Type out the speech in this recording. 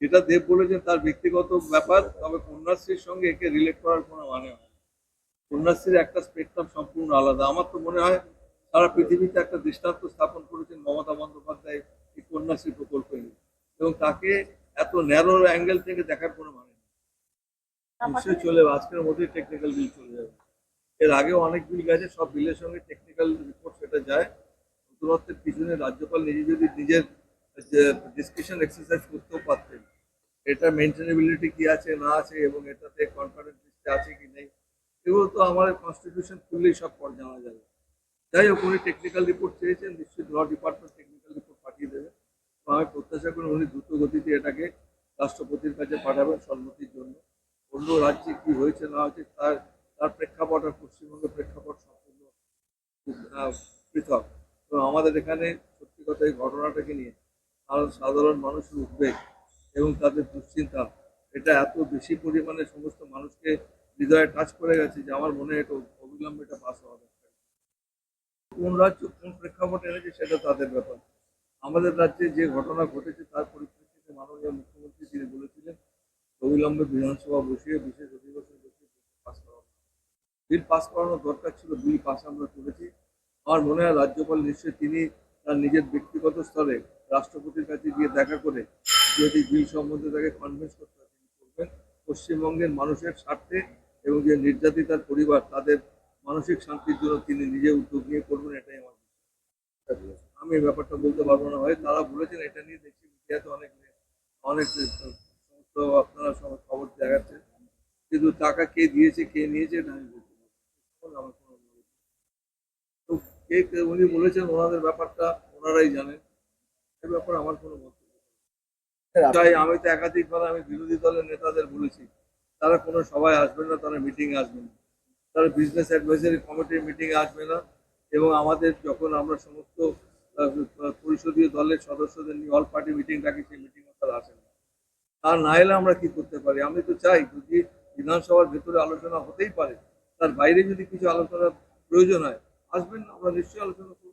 যেটা দেব বলেছেন তার ব্যক্তিগত ব্যাপার, তবে কন্যাশ্রীর সঙ্গে একে রিলেট করার কোনো মানে হয় কন্যাশ্রীর একটা স্পেকট্রাম সম্পূর্ণ আলাদা। আমার তো মনে হয় সারা পৃথিবীতে একটা দৃষ্টান্ত স্থাপন করেছেন মমতা বন্দ্যোপাধ্যায় এই কন্যাশ্রী প্রকল্পে এবং তাকে এত ন্যারো অ্যাঙ্গেল থেকে দেখার কোনো মানে নেই। নিশ্চয়ই চলে, আজকের মধ্যেই টেকনিক্যাল বিল চলে যাবে। এর আগেও অনেক বিল গেছে, সব বিলের সঙ্গে টেকনিক্যাল রিপোর্ট সেটা যায়। নতুনত্বের পিছনে রাজ্যপাল নিজে যদি নিজের ডিসকাশন এক্সারসাইজ করতেও পারতেন এটা মেনটেনেবিলিটি কি আছে, না আছে, এবং এটাতে কনফিডেন্স লিস্টে আছে কি নেই, এগুলো তো আমাদের কনস্টিটিউশন খুললেই সব পর জানা যাবে। যাই হোক, উনি টেকনিক্যাল রিপোর্ট চেয়েছেন, নিশ্চয়ই ল ডিপার্টমেন্ট টেকনিক্যাল রিপোর্ট পাঠিয়ে দেবে। তো আমি প্রত্যাশা করি উনি দ্রুত গতিতে এটাকে রাষ্ট্রপতির কাছে পাঠাবেন সম্মতির জন্য। অন্য রাজ্যে কি হয়েছে, না হয়েছে, তার তার প্রেক্ষাপট আর পশ্চিমবঙ্গের প্রেক্ষাপট সম্পূর্ণ পৃথক। তো আমাদের এখানে সত্যি কথা এই ঘটনাটাকে নিয়ে সাধারণ মানুষের উদ্বেগ এবং তাদের দুশ্চিন্তা, এটা এত বেশি পরিমাণে সমস্ত মানুষকে হৃদয়ে টাচ করে গেছে যে আমার মনে এটা অবিলম্বে এটা পাস হওয়া দরকার। কোন রাজ্য কোন প্রেক্ষাপট এনেছে সেটা তাদের ব্যাপার। আমাদের রাজ্যে যে ঘটনা ঘটেছে তার পরিপ্রেক্ষিতে মাননীয় মুখ্যমন্ত্রী তিনি বলেছিলেন, অবিলম্বে বিধানসভা বসিয়ে বিশেষ অধিবেশন বসিয়ে পাস করা বিল পাস করানোর দরকার ছিল, বিল পাস আমরা করেছি। আমার মনে হয় রাজ্যপাল নিশ্চয়ই তিনি তার নিজের ব্যক্তিগত স্তরে রাষ্ট্রপতির কাছে গিয়ে দেখা করে যদি বিল সম্বন্ধে তাকে কনভিন্স করতে তিনি করবেন। পশ্চিমবঙ্গের মানুষের স্বার্থে এবং যে নির্যাতিতার পরিবার, তাদের মানসিক শান্তির জন্য তিনি নিজে উদ্যোগ নিয়ে করবেন, এটাই আমার আমি ব্যাপারটা বলতে পারব না হয় তারা বলেছেন, এটা নিয়ে দেখছি মিডিয়াতে অনেক অনেক সমস্ত আপনারা সব খবর দেখাচ্ছেন কিন্তু টাকা কে দিয়েছে, কে নিয়েছে, এটা আমি বলতে পারব কে উনি বলেছেন, ওনাদের ব্যাপারটা ওনারাই জানেন। এ ব্যাপারে আমার কোনো নেই। তাই আমি তো একাধিকবার আমি বিরোধী দলের নেতাদের বলেছি তারা কোনো সভায় আসবেন না তারা মিটিং আসবেন না। তারা বিজনেস অ্যাডভাইজারি কমিটির মিটিং আসবে না এবং আমাদের যখন আমরা সমস্ত পরিষদীয় দলের সদস্যদের নিয়ে অল পার্টি মিটিং ডাকি সেই মিটিংয়ে তারা আসেন না। আর না এলে আমরা কি করতে পারি? আমি তো চাই যদি বিধানসভার ভেতরে আলোচনা হতেই পারে তার বাইরে যদি কিছু আলোচনার প্রয়োজন হয় আসবেন আমরা নিশ্চয়ই আলোচনা করব।